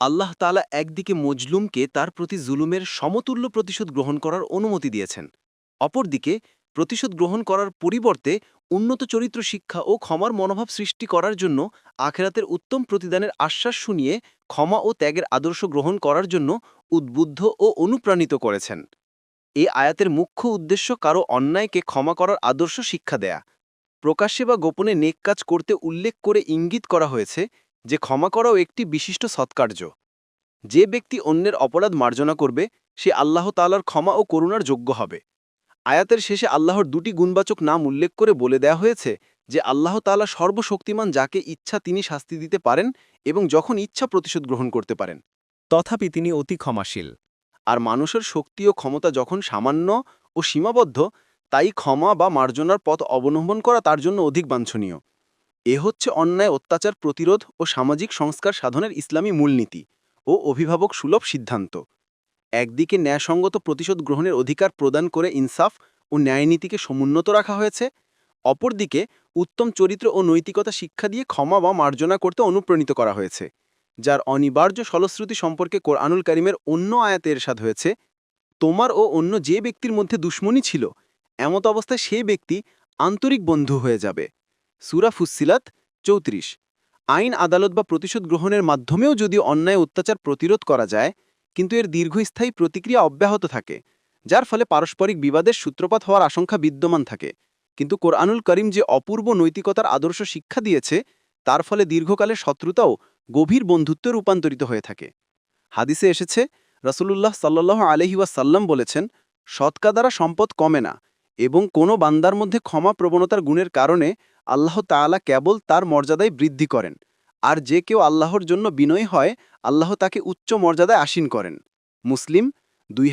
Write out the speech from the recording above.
আল্লাহ তালা একদিকে মজলুমকে তার প্রতি জুলুমের সমতুল্য প্রতিশোধ গ্রহণ করার অনুমতি দিয়েছেন। অপরদিকে, প্রতিশোধ গ্রহণ করার পরিবর্তে উন্নত চরিত্র শিক্ষা ও ক্ষমার মনোভাব সৃষ্টি করার জন্য আখেরাতের উত্তম প্রতিদানের আশ্বাস শুনিয়ে ক্ষমা ও ত্যাগের আদর্শ গ্রহণ করার জন্য উদ্বুদ্ধ ও অনুপ্রাণিত করেছেন। এ আয়াতের মুখ্য উদ্দেশ্য কারও অন্যায়কে ক্ষমা করার আদর্শ শিক্ষা দেয়া। প্রকাশ্যে বা গোপনে নেক কাজ করতে উল্লেখ করে ইঙ্গিত করা হয়েছে যে ক্ষমা করাও একটি বিশিষ্ট সৎকার্য। যে ব্যক্তি অন্যের অপরাধ মার্জনা করবে, সে আল্লাহ তালার ক্ষমা ও করুণার যোগ্য হবে। আয়াতের শেষে আল্লাহর দুটি গুণবাচক নাম উল্লেখ করে বলে দেয়া হয়েছে যে, আল্লাহ তালা সর্বশক্তিমান যাকে ইচ্ছা তিনি শাস্তি দিতে পারেন এবং যখন ইচ্ছা প্রতিশোধ গ্রহণ করতে পারেন। তথাপি তিনি অতি ক্ষমাশীল। আর মানুষের শক্তি ও ক্ষমতা যখন সামান্য ও সীমাবদ্ধ, তাই ক্ষমা বা মার্জনার পথ অবলম্বন করা তার জন্য অধিক বাঞ্ছনীয়। এ হচ্ছে অন্যায়, অত্যাচার, প্রতিরোধ ও সামাজিক সংস্কার সাধনের ইসলামী মূলনীতি ও অভিভাবক সুলভ সিদ্ধান্ত। একদিকে ন্যায়সঙ্গত প্রতিশোধ গ্রহণের অধিকার প্রদান করে ইনসাফ ও ন্যায়নীতিকে সমুন্নত রাখা হয়েছে। অপরদিকে উত্তম চরিত্র ও নৈতিকতা শিক্ষা দিয়ে ক্ষমা বা মার্জনা করতে অনুপ্রাণিত করা হয়েছে, যার অনিবার্য ফলশ্রুতি সম্পর্কে কোরআনুল করিমের অন্য আয়াতে এরশাদ হয়েছে, তোমার ও অন্য যে ব্যক্তির মধ্যে দুশ্মনী ছিল, এমত অবস্থায় সেই ব্যক্তি আন্তরিক বন্ধু হয়ে যাবে। সুরা ফুসিলাত চৌত্রিশ। আইন, আদালত বা প্রতিশোধ গ্রহণের মাধ্যমেও যদি অন্যায় অত্যাচার প্রতিরোধ করা যায়, কিন্তু এর দীর্ঘস্থায়ী প্রতিক্রিয়া অব্যাহত থাকে, যার ফলে পারস্পরিক বিবাদের সূত্রপাত হওয়ার আশঙ্কা বিদ্যমান থাকে। কিন্তু কোরআনুল করিম যে অপূর্ব নৈতিকতার আদর্শ শিক্ষা দিয়েছে, তার ফলে দীর্ঘকালের শত্রুতাও গভীর বন্ধুত্বে রূপান্তরিত হয়ে থাকে। হাদিসে এসেছে, রসুলুল্লাহ সাল্লাহ আলহিউসাল্লাম বলেছেন, সৎকা দ্বারা সম্পদ কমে না এবং কোনো বান্দার মধ্যে ক্ষমা প্রবণতার গুণের কারণে আল্লাহ তালা কেবল তার মর্যাদায় বৃদ্ধি করেন। আর যে কেউ আল্লাহর জন্য বিনয়ী হয়, আল্লাহ তাকে উচ্চ মর্যাদায় আসীন করেন। মুসলিম, দুই